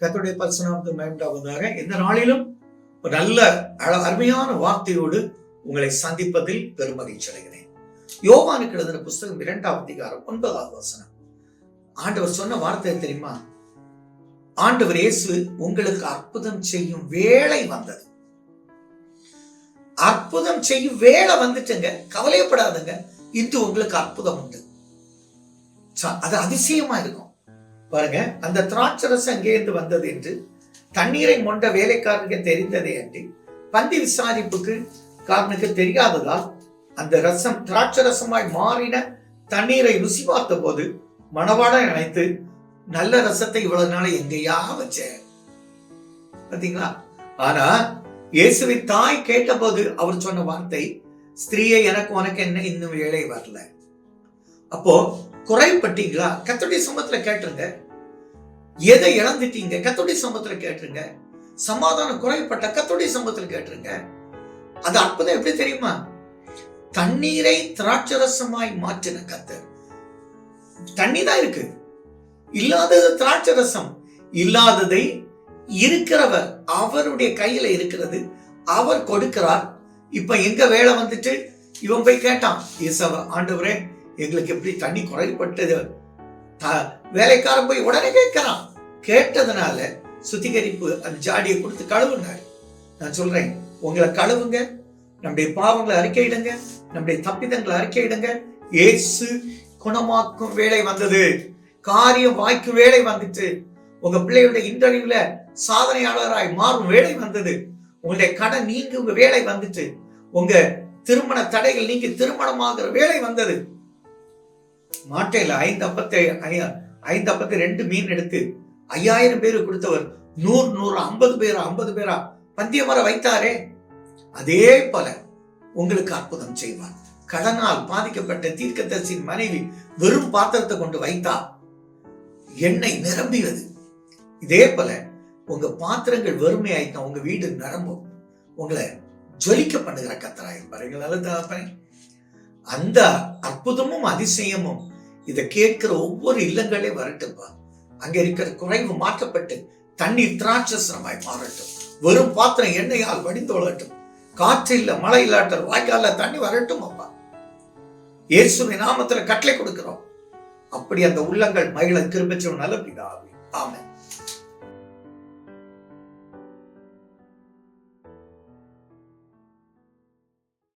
கர்த்தருடைய பரிசுநாமத்து மேம்டாவதாக இந்த நாளிலும் ஒரு நல்ல அருமையான வார்த்தையோடு உங்களை சந்திப்பதில் பெருமகிழ்ச்சி அடைகிறேன். யோவானுக்கு எழுதின புஸ்தகம் இரண்டாம் அதிகாரம் ஒன்பதாவது வசனம். ஆண்டவர் சொன்ன வார்த்தை தெரியுமா? ஆண்டவர் இயேசு உங்களுக்கு அற்புதம் செய்யும் வேலை வந்தது. அற்புதம் செய்யும் வேலை வந்துட்டுங்க கவலையப்படாதுங்க. இது உங்களுக்கு அற்புதம் உண்டு. ச- அது அதிசயமா இருக்கும். பாருங்க அந்த திராட்சரசம் அங்கேருந்து வந்தது என்று தண்ணீரை மொண்ட வேலைக்காரனுக்கு தெரிந்ததே அன்றி பந்தி விசாரிப்புக்கு காரனுக்கு தெரியாததால் அந்த ரசம் திராட்சரசமாய் மாறின தண்ணீரை ருசி பார்த்த போது மணவாளன் நினைத்து நல்ல ரசத்தை இவ்வளவு நாள் எங்கேயா வச்ச? பாத்தீங்களா ஆனா இயேசுவின் தாய் கேட்டபோது அவர் சொன்ன வார்த்தை ஸ்திரீயை எனக்கு உனக்கு என்ன இன்னும் வேலை வரல. அப்போ குறைப்பட்டீங்களா கத்தோடைய சமத்துல கேட்டுருங்க. எதை இழந்துட்டீங்க? கத்தோடைய சமத்துல கேட்டுருங்க. சமாதானம் குறைப்பட்ட கத்தோடைய சமத்துல கேட்டுருங்க. அது அற்புதம் எப்படி தெரியுமா? தண்ணீரை திராட்சரசமாய் மாற்றின கத்தர் தண்ணி தான் இருக்கு. இல்லாதது திராட்சரசம். இல்லாததை இருக்கிறவர் அவருடைய கையில இருக்கிறது அவர் கொடுக்கிறார். இப்ப எங்க வேலை வந்துட்டு? இவன் போய் கேட்டான் இயேசவ ஆண்டவரே எங்களுக்கு எப்படி தண்ணி குறைப்பட்டது த- வேலைக்காரன் போய் உடனே கேட்கிறான். கேட்டதுனால சுத்திகரிப்பு அந்த ஜாடியை கொடுத்து கழுவுனாரு. நான் சொல்றேன் உங்களை கழுவுங்க நம்முடைய பாவங்களை அறிக்கையிடுங்க நம்முடைய தப்பிதங்களை அறிக்கையிடுங்க. ஏசு குணமாக்கும் வேலை வந்தது. காரியம் வாய்க்கும் வேலை வந்துச்சு உங்க பிள்ளையுடைய இன்டர்வியூல சாதனையாளராய் மாறும் வேலை வந்தது. உங்களுடைய கடன் நீங்கும் வேலை வந்துச்சு உங்க திருமண தடைகள் நீங்க திருமணமாகிற வேலை வந்தது. மாட்டையில ஐந்து அப்பத்தை ஐயா ஐந்து அப்பத்தை ரெண்டு மீன் எடுத்து ஐயாயிரம் பேருக்கு கொடுத்தவர். நூறு நூறு ஐம்பது பேரா ஐம்பது பேரா? பந்தியமர வைத்தாரே? அதே போல உங்களுக்கு அற்புதம் செய்வார் கடனால் பாதிக்கப்பட்ட தீர்க்கதரிசியின் மனைவி வெறும் பாத்திரத்தை கொண்டு வைத்தா எண்ணெய் நிரம்பியது. இதே போல உங்க பாத்திரங்கள் வெறுமையாயிட்டா உங்க வீடு நிரம்பும். உங்களை ஜொலிக்க பண்ணுகிற கத்தராய் பாருங்களா. அந்த அற்புதமும் அதிசயமும் இதை கேட்கிற ஒவ்வொரு இல்லங்களே வரட்டும்பா. அங்க இருக்கிற குறைவு மாற்றப்பட்டு தண்ணீர் திராட்சசனமாய் மாறட்டும். வெறும் பாத்திரம் எண்ணெயால் வடிந்து வளரட்டும். காற்று இல்ல மழை இல்லாட்டல் வாய்க்கால தண்ணி வரட்டும் அப்பா. இயேசுவின் நாமத்துல கட்டளை கொடுக்கிறோம். அப்படி அந்த உள்ளங்கள் மகிழ திருப்பச்சும் நல்ல பிதாவே ஆமென்.